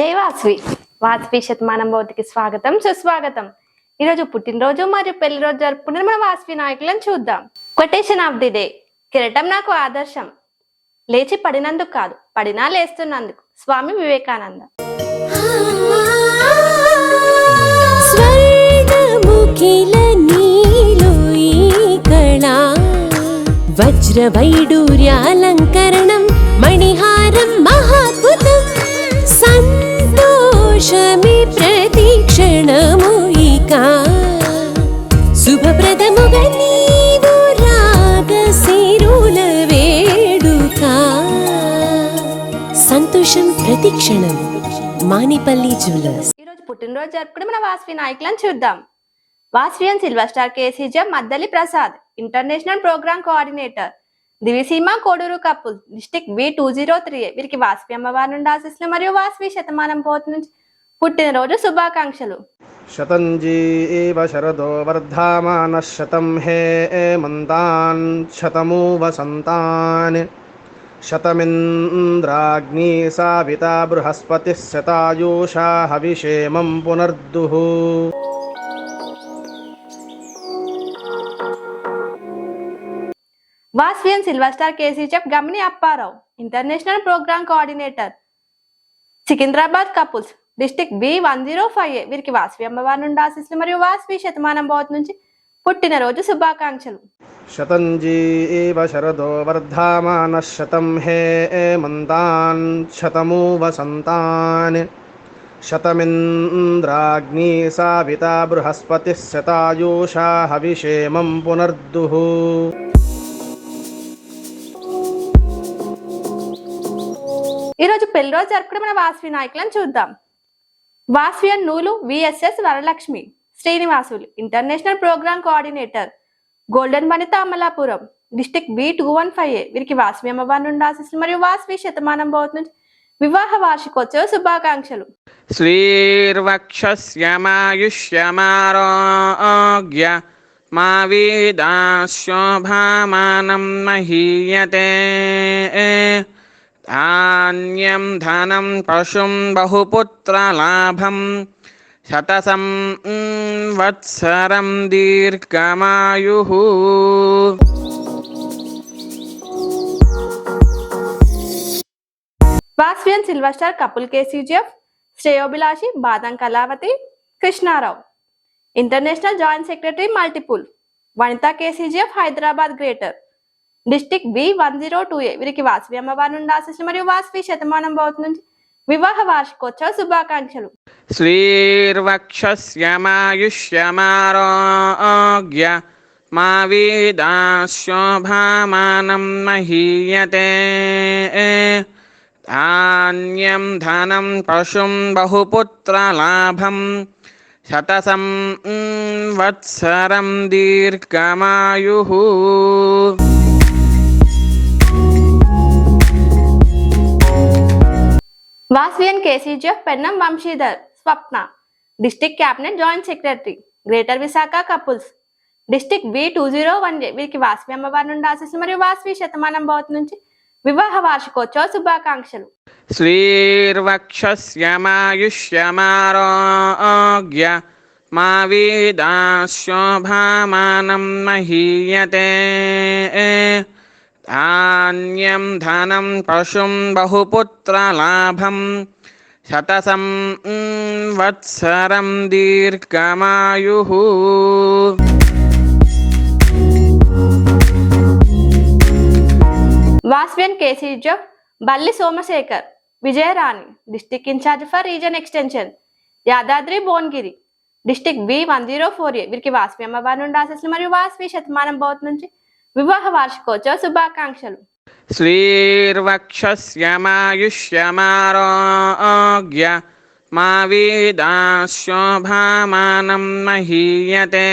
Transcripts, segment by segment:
జై వాస్వి. వాస్వి శతమానం భౌతికి స్వాగతం సుస్వాగతం. ఈరోజు పుట్టినరోజు మరియు పెళ్ళి రోజు జరుపుకునే మన వాస్వి నాయకులను చూద్దాం. కొటేషన్ ఆఫ్ ది డే కిరటం నాకు ఆదర్శం. లేచి పడినందుకు కాదు పడినా లేస్తున్నందుకు. స్వామి వివేకానంద. స్వర్ణముఖిల నీలో వజ్రవైడూర్యాలంకరణం మణిహారం సంతోషం ప్రతిక్షణం మానిపల్లి జ్యువెలర్స్. ఈరోజు పుట్టినరోజు జరుపుకునే మన వాస్వి నాయకులను చూద్దాం. Vasavian silver star కేసీజం Maddali Prasad international program coordinator Diviseema Koduru cup district B two zero three. వీరికి వాస్వి అమ్మవారి నుండి ఆశిస్సులు మరియు వాస్వి శతమానం పోతు నుంచి పుట్టినరోజు శుభాకాంక్షలు. శతంజీ ఏవ శరదో వర్ధమాన శతం హే మంతాన్ శతమూ వసంతాన్ శతమింద్రాగ్ని సావిత బృహస్పతి శతాయూషా హవిషేమం పునర్దుః. Vasavian silver star KCGF Gamani Apparao international program coordinator. Secunderabad couples district B one zero five A. వీరికి వాసవి అమ్మవారి నుండి ఆశీస్సులు మరియు వాసవి శతమానం భవత్ నుంచి పుట్టినరోజు శుభాకాంక్షలు. శతంజీ శరదో వర్ధమాన శతం హే మంతాన్ శతమూ వసంతాన్ శతమింద్రాగ్ని సావిత బృహస్పతి శతాయూషా హవిషేమం పునర్దుః. ఈరోజు పెళ్ళి రోజు జరుపుకున్న మన వాసవి నాయకులను చూద్దాం. Vasavian Noolu VSS Varalakshmi. Srinivasulu international program coordinator. Golden Vanitha Amalapuram. District B two one five A. వీరికి వాస్వి అమ్మవారి నుండి ఆశిస్తుంది మరియు వాస్వి శతమానం పోతుంది వివాహ వార్షికోత్సవ శుభాకాంక్షలు. శ్రీర్వక్షమాయుష్యమారోగ్య మా వీదాశోభామానం మహీయతే. धान्यं धनं पशुं बहुपुत्रलाभं शतसं वत्सरं दीर्घमायुः। Vasavian silver star couple KCGF श्रेयोभिलाषी Badam Kalavathi Krishnarao. International joint secretary multiple, Vanitha K Hyderabad greater. District B one zero two A. వీరికి వాసవి అమ్మవారి నుండి ఆశిస్తున్న మరియు వాసవి శతమానం భవతి నుంచి వివాహ వార్షికోత్సవ శుభాకాంక్షలు. శ్రీర్వక్షమాయుష్యమారోగ్య మా వీదాశోభామానం మహీయతే. ధాన్యం ధనం పశుం బహుపుత్రలాభం శతసం వత్సరం దీర్ఘమాయు. Vasavian KCGF Pennam Vamsidhar Swapna. District cabinet joint secretary. Greater Visakha couples. District B two zero one వీరికి వాస్వి అమ్మవారి నుండి ఆశీస్సులు మరియు వాస్వి శతమానం భవత్ నుంచి వివాహ వార్షికోత్సవ శుభాకాంక్షలు. శ్రీర్వక్షమాయుష్యమారోగ్య మా వీదాశోభామానం మహీయతే. ధాన్యం ధనం పశుం బహుపుత్రలాభం శతసం వత్సరం దీర్ఘమాయు వాస్వియన్ KC jab Balli Somasekhar Vijayarani district incharge for region extension Yadadri Bhuvanagiri district B one zero four A వీరికి వాస్వి అమ్మవారి నుండి ఆశస్సులు మరియు వాస్వి శతమానం బౌత్ నుంచి వివాహ వార్షికోత్సవ శుభాకాంక్షలు శ్రీర్వక్షమాయుష్యమారోగ్య మా వీదాశోభామానం మహీయతే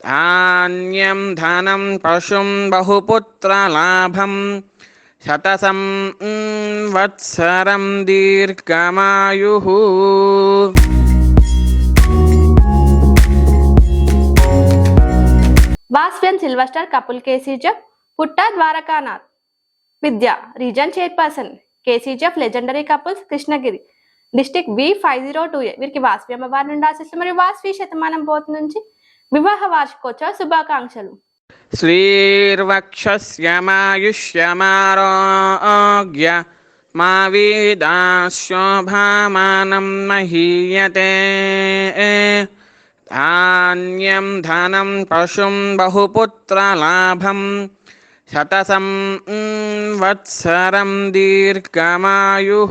ధాన్యం ధనం పశుం బహుపుత్రలాభం శతసం వత్సరం దీర్ఘమాయు Vasavian silver star couple కేసీజ Putta Dwarakanath. Vidya region chairperson KCGF legendary couples Krishnagiri. District B five zero two A వీరికి వాస్వి అమ్మవారి నుండి ఆశిస్తులు మరియు వాస్వి శతమానం పోతు నుంచి వివాహ వార్షికోత్సవ శుభాకాంక్షలు. శ్రీర్వక్షమాయుష్యమారోగ్య మా వీదాశోభామానం మహీయతే. ధాన్యం ధనం పశుం బహుపుత్రలాభం శతసం వత్సరం దీర్ఘమాయు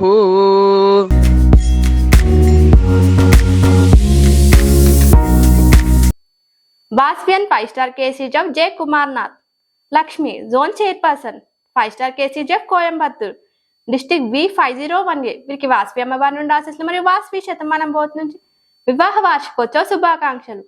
Vasavian five star KC KCGF J Kumarnath Lakshmi zone chairperson five star KCGF Coimbatore district B five zero one A వీరికి వాస్పి అమ్మవారి నుండి ఆశిస్తున్నారు మరియు వాస్పి శతమానం పోతుంది నుంచి వివాహ వార్షికోత్సవ శుభాకాంక్షలు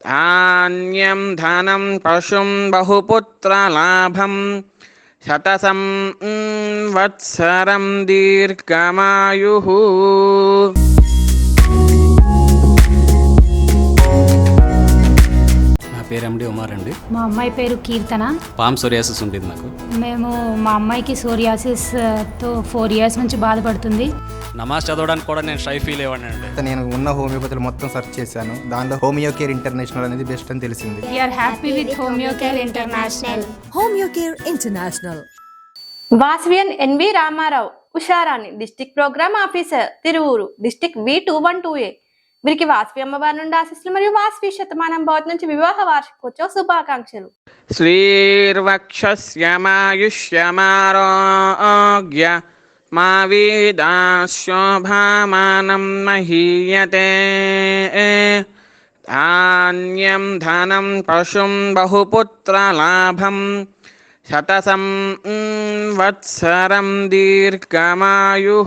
धान्यं धनं पशुं बहुपुत्रलाभं शतसं वत्सरं दीर्घमायुः। పేరు ఎండి ఉమార్ అండి. మా అమ్మాయి పేరు కీర్తన. పామ్ సోరియాసిస్ ఉంటుంది నాకు మేము మా అమ్మాయికి సోరియాసిస్తో ఫోర్ ఇయర్స్ నుంచి బాధపడుతుంది. నమాజ్ చదవడానికి కూడా నేను షై ఫీల్ అయ్యాను నేను ఉన్న హోమియోపతిలో మొత్తం సెర్చ్ చేశాను. దానిలో హోమియో కేర్ ఇంటర్నేషనల్ అనేది బెస్ట్ అని తెలిసింది. We are happy with homeo care international homeo care international Vasavian NV Ramarao Usharani district program officer Tiruvuru district B two one two A. వీరికి వాసవి అమ్మవారి నుండి ఆశిస్తులు మరియు వాసవి శతమానం భవతి నుంచి వివాహ వార్షికోత్సవ శుభాకాంక్షలు. శ్రీర్వక్షమాయుష్యమారోగ్య మా వీదాశోభామానం మహీయతే. ధాన్యం ధనం పశుం బహుపుత్రలాభం శతసం వత్సరం దీర్ఘమాయు.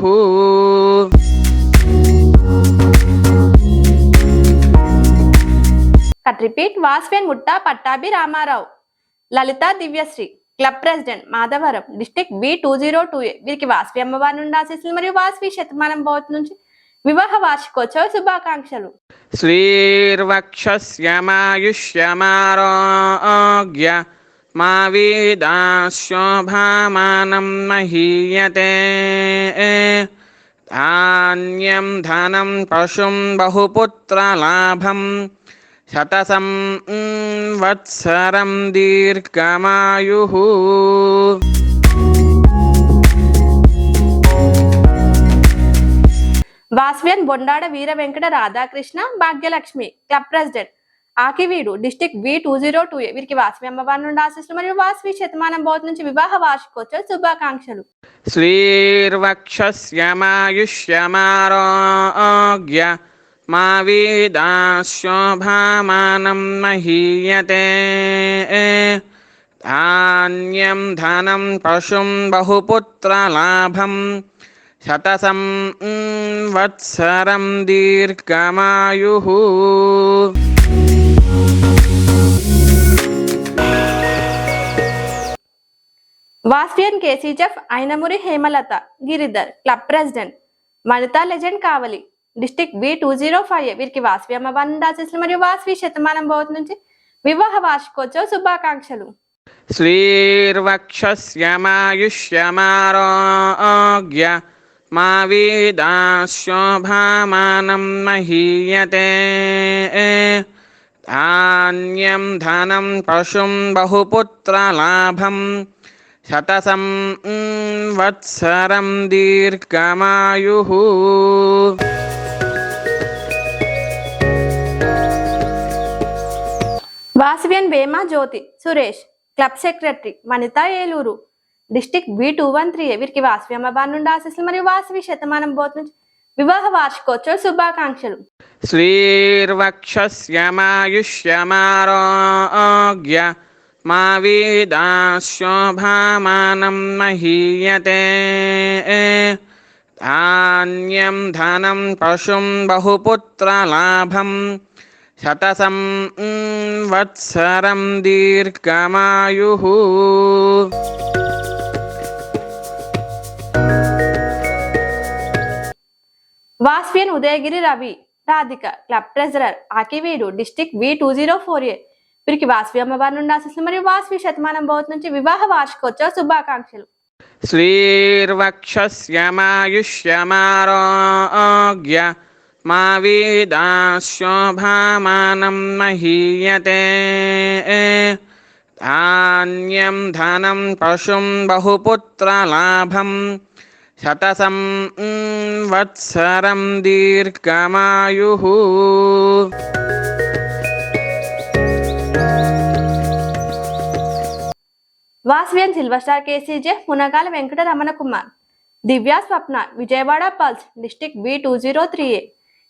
Cut repeat Vasavian Mutta Pattabhi Ramarao Lalitha Divyasri club president Madhavaram district B two zero two A. వీరికి వాస్వి అమ్మవారి నుండి ఆశీస్సులు మరియు వాస్వి శతమానం భవతి నుంచి వివాహ వార్షికోత్సవ శుభాకాంక్షలు. శ్రీర్వక్షమాయుష్యమారోగ్య మా వీదాశోభామానం మహీయతే. ధాన్యం ధనం పశుం బహుపుత్రలాభం శతసం వత్సరం దీర్ఘమాయు. Vasavian Bondada Veera Venkata Radhakrishna Bhagyalakshmi club president. Akividu district B two zero two వీరికి వాసవి అమ్మవారి నుండి ఆశిస్తులు మరియు వాసవి శతమానం బోధ నుంచి వివాహ వార్షికోత్సవ శుభాకాంక్షలు. శ్రీర్వక్షమాయుష్యమారోగ్య మా వేదాశోభామానం మహీయతే ధాన్యం ధనం పశుం బహుపుత్రలాభం శతసం వత్సరం దీర్ఘమాయు Vasavian KCGF Ainamuri Hemalatha Giridhar club president Vanitha legend Kavali district B two zero five వీరికి వాసవి అమ్మ వందాశీస్సులు మరియు వాసవి శతమానం భవతి నుంచి వివాహ వార్షికోత్సవ శుభాకాంక్షలు. శ్రీర్వక్షమాయుష్యమారోగ్య మా వీదాశోభామానం మహీయతే. ధాన్యం ధనం పశుం బహుపుత్రలాభం శతసం వత్సరం దీర్ఘమాయు. సూర్యన్ భేమా Jyothi Suresh club secretary Vanitha Eluru district B two one three వీరికి వాసవి అమ్మబాన్ నుండి ఆశీస్సులు మరియు వాసవి శతమానం బోత్ నుంచి వివాహ వార్షికోత్సవ శుభాకాంక్షలు. శ్రీర్వక్షమాయుష్యమారోగ్య మా వీదాశోభామానం మహీయతే. ధాన్యం ధనం పశుం బహుపుత్రలాభం శతసం వత్సరం దీర్ఘమాయు Vasavian Udayagiri Ravi Radhika club treasurer Akividu district B two zero four A. వీరికి వాస్వి అమ్మవారి నుండి ఆశిస్తున్న మరియు వాస్వి శతమానం భవత్ నుంచి వివాహ వార్షికోత్సవ శుభాకాంక్షలు. శ్రీర్వక్షమాయుష్యమారోగ్య మా వేదా మహీయతే ధాన్యం ధనం పశుం బహుపుత్రలాభం శతసం వత్సరం దీర్ఘమాయు Vasavian silver star కేసీజే Munagala Venkata Ramana Kumar Divya Swapna Vijayawada pulse district B two zero three A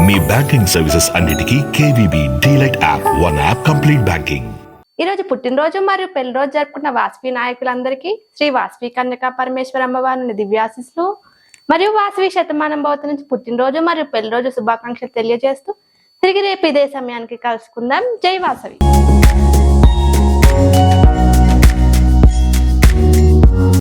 me banking services అన్నిటికీ KVB delight app one app complete banking. ఈ రోజు పుట్టినరోజు మరియు పెళ్ళి రోజు జరుపుకున్న వాస్వి నాయకులందరికీ శ్రీ వాస్వి కన్యకా పరమేశ్వర అమ్మవారిని నుండి దివ్యాశిస్సులు మరియు వాసవి శతమానం భవతి నుంచి పుట్టినరోజు మరియు పెళ్ళి రోజు శుభాకాంక్షలు తెలియజేస్తూ తిరిగి రేపు ఇదే సమయానికి కలుసుకుందాం. జై వాసవి.